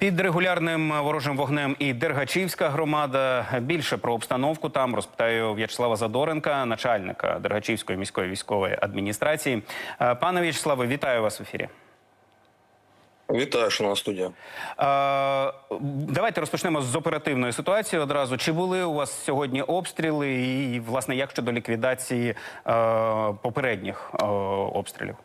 Під регулярним ворожим вогнем і Дергачівська громада. Більше про обстановку там розпитаю В'ячеслава Задоренка, начальника Дергачівської міської військової адміністрації. Е, Пане В'ячеславе, вітаю вас в ефірі. Вітаю, шановна студія. Е, Давайте розпочнемо з оперативної ситуації одразу. Чи були у вас сьогодні обстріли, і власне як щодо ліквідації е, попередніх обстрілів?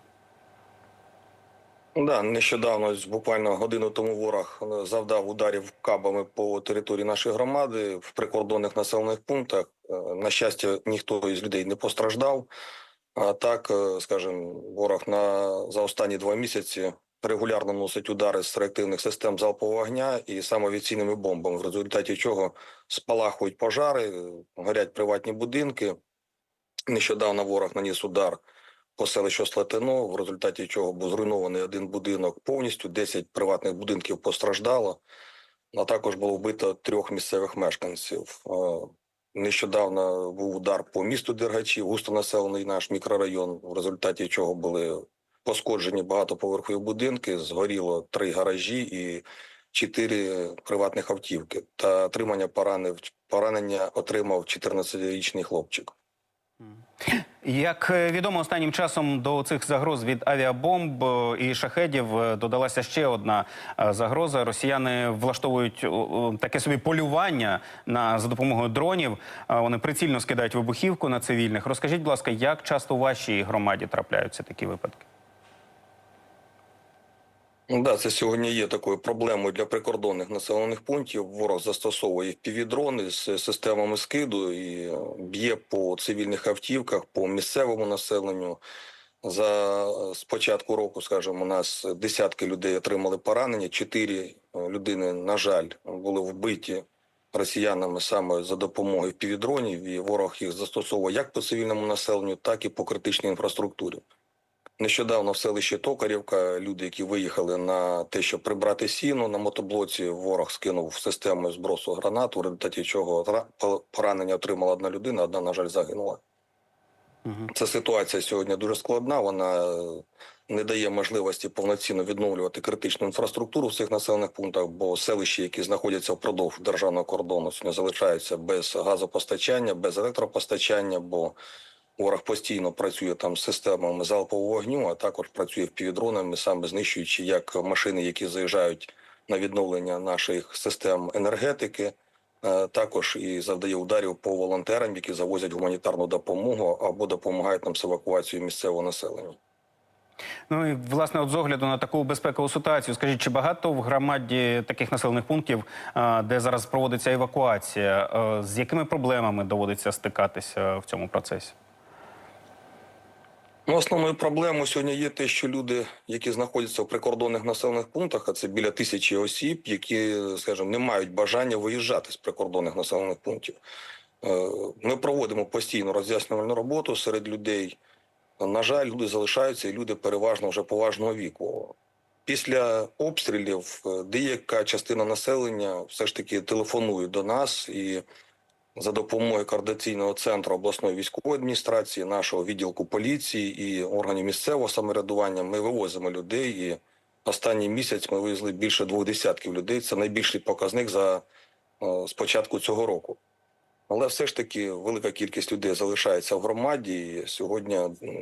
Да, нещодавно, буквально годину тому, ворог е, завдав ударів кабами по території нашої громади в прикордонних населених пунктах. Е, На щастя, ніхто із людей не постраждав. А так, е, скажімо, ворог на за останні два місяці регулярно носить удари з реактивних систем залпового вогня і самоавіаційними бомбами, в результаті чого спалахують пожари, горять приватні будинки. Нещодавно ворог наніс удар по селищу Слатино, в результаті чого був зруйнований один будинок повністю, 10 приватних будинків постраждало, а також було вбито трьох місцевих мешканців. Нещодавно був удар по місту Дергачів, густонаселений наш мікрорайон, в результаті чого були пошкоджені багатоповерхові будинки, згоріло три гаражі і чотири приватних автівки. Та отримання поранення отримав 14-річний хлопчик. Як е, відомо, останнім часом до цих загроз від авіабомб е, і шахедів е, додалася ще одна загроза. Росіяни влаштовують таке собі полювання на за допомогою дронів. Вони прицільно скидають вибухівку на цивільних. Розкажіть, будь ласка, як часто у вашій громаді трапляються такі випадки? Ну Да, це сьогодні є такою проблемою для прикордонних населених пунктів. Ворог застосовує півдрони з системами скиду і е, б'є по цивільних автівках, по місцевому населенню. За з початку року, скажімо, у нас десятки людей отримали поранення. Чотири е, людини, на жаль, були вбиті росіянами саме за допомогою півдронів. І ворог їх застосовує як по цивільному населенню, так і по критичній інфраструктурі. Нещодавно в селищі Токарівка люди, які виїхали на те, щоб прибрати сіно на мотоблоці, ворог скинув систему збросу гранату, в результаті чого ра- поранення отримала одна людина, одна, на жаль, загинула. Ця ситуація сьогодні дуже складна. Вона не дає можливості повноцінно відновлювати критичну інфраструктуру в цих населених пунктах, бо селища, які знаходяться впродовж державного кордону, сьогодні залишаються без газопостачання, без електропостачання, бо ворог постійно працює там з системами залпового вогню, а також працює впівдронами, саме знищуючи як машини, які заїжджають на відновлення наших систем енергетики. Е, Також і завдає ударів по волонтерам, які завозять гуманітарну допомогу або допомагають нам з евакуацією місцевого населення. Ну і власне, от з огляду на таку безпекову ситуацію, скажіть, чи багато в громаді таких населених пунктів, е, де зараз проводиться евакуація, е, з якими проблемами доводиться стикатися в цьому процесі? Ну, основною проблемою сьогодні є те, що люди, які знаходяться в прикордонних населених пунктах, а це біля тисячі осіб, які, скажімо, не мають бажання виїжджати з прикордонних населених пунктів. Е, Ми проводимо постійну роз'яснювальну роботу серед людей. На жаль, люди залишаються, і люди переважно вже поважного віку. Після обстрілів е, деяка частина населення все ж таки телефонує до нас і за допомогою координаційного центру обласної військової адміністрації, нашого відділку поліції і органів місцевого самоврядування ми вивозимо людей. І останній місяць ми вивезли більше двох десятків людей. Це найбільший показник за з цього року. Але все ж таки велика кількість людей залишається в громаді. І сьогодні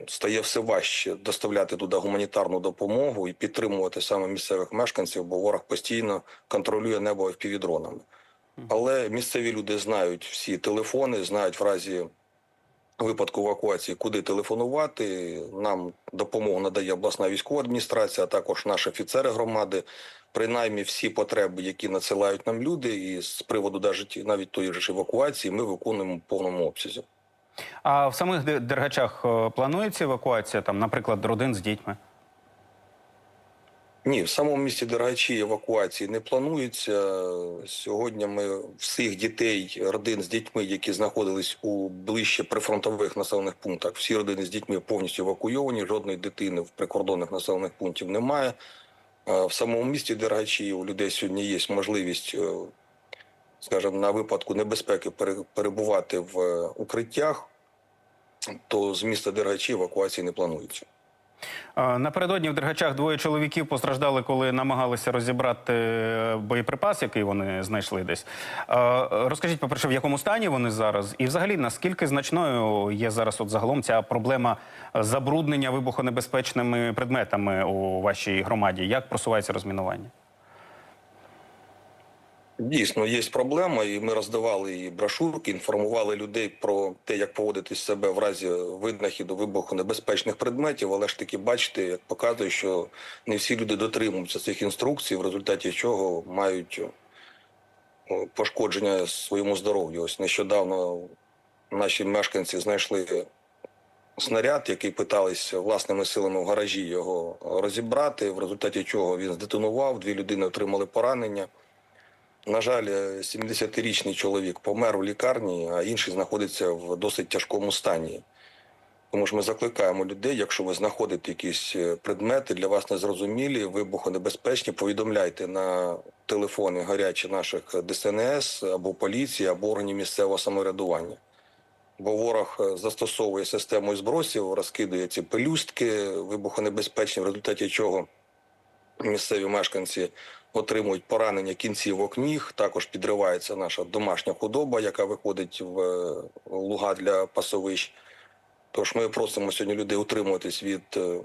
стає все важче доставляти туди гуманітарну допомогу і підтримувати саме місцевих мешканців, бо ворог постійно контролює небо впівдронами. Але місцеві люди знають всі телефони, знають в разі випадку евакуації, куди телефонувати. Нам допомогу надає обласна військова адміністрація, а також наші офіцери громади. Принаймні всі потреби, які надсилають нам люди, і з приводу навіть, навіть тої ж евакуації, ми виконуємо в повному обсязі. А в самих Дергачах е, планується евакуація, там, наприклад, родин з дітьми? Ні, в самому місті Дергачі евакуації не планується. Сьогодні ми всіх дітей, родин з дітьми, які знаходились у ближче прифронтових населених пунктах, всі родини з дітьми повністю евакуйовані. Жодної дитини в прикордонних населених пунктів немає. В самому місті Дергачі у людей сьогодні є можливість, е, скажімо, на випадку небезпеки перебувати в е, укриттях. То з міста Дергачі евакуації не планується. Напередодні в Дергачах двоє чоловіків постраждали, коли намагалися розібрати е, боєприпас, який вони знайшли десь. Розкажіть, по-перше, в якому стані вони зараз? І взагалі, наскільки значною є зараз от загалом ця проблема забруднення вибухонебезпечними предметами у вашій громаді? Як просувається розмінування? Дійсно, є проблема, і ми роздавали і брошурки, інформували людей про те, як поводити себе в разі винахіду вибухонебезпечних предметів. Але ж таки, бачите, як показує, що не всі люди дотримуються цих інструкцій, в результаті чого мають пошкодження своєму здоров'ю. Ось нещодавно наші мешканці знайшли снаряд, який питались власними силами в гаражі його розібрати, в результаті чого він здетонував, дві людини отримали поранення. На жаль, е, 70-річний чоловік помер у лікарні, а інший знаходиться в досить тяжкому стані. Тому ж ми закликаємо людей, якщо ви знаходите якісь е, предмети для вас незрозумілі, вибухонебезпечні, повідомляйте на телефони гарячі наших ДСНС або поліції, або органів місцевого самоврядування. Бо ворог е, застосовує систему збросів, розкидує ці пелюстки вибухонебезпечні, в результаті чого місцеві мешканці отримують поранення кінцівок ніг. Також підривається наша домашня худоба, яка виходить в е, луга для пасовищ. Тож ми просимо сьогодні людей утримуватись від е,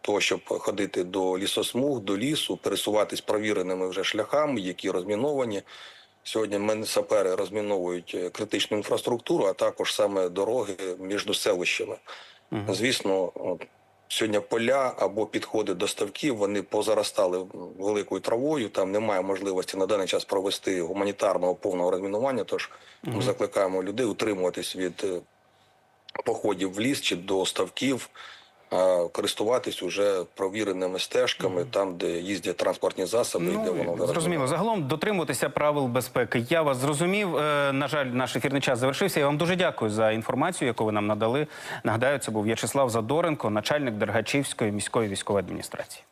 того, щоб ходити до лісосмуг, до лісу, пересуватись провіреними вже шляхами, які розміновані. Сьогодні сапери розміновують е, критичну інфраструктуру, а також саме дороги між селищами. Звісно, сьогодні поля або підходи до ставків вони позаростали великою травою. Там немає можливості на даний час провести гуманітарного повного розмінування. Тож ми закликаємо людей утримуватись від е, походів в ліс чи до ставків, користуватись уже провіреними стежками, там, де їздять транспортні засоби, і де воно Ну, зараз зрозуміло. Загалом дотримуватися правил безпеки. Я вас зрозумів. Е, На жаль, наш ефірний час завершився. Я вам дуже дякую за інформацію, яку ви нам надали. Нагадаю, це був В'ячеслав Задоренко, начальник Дергачівської міської військової адміністрації.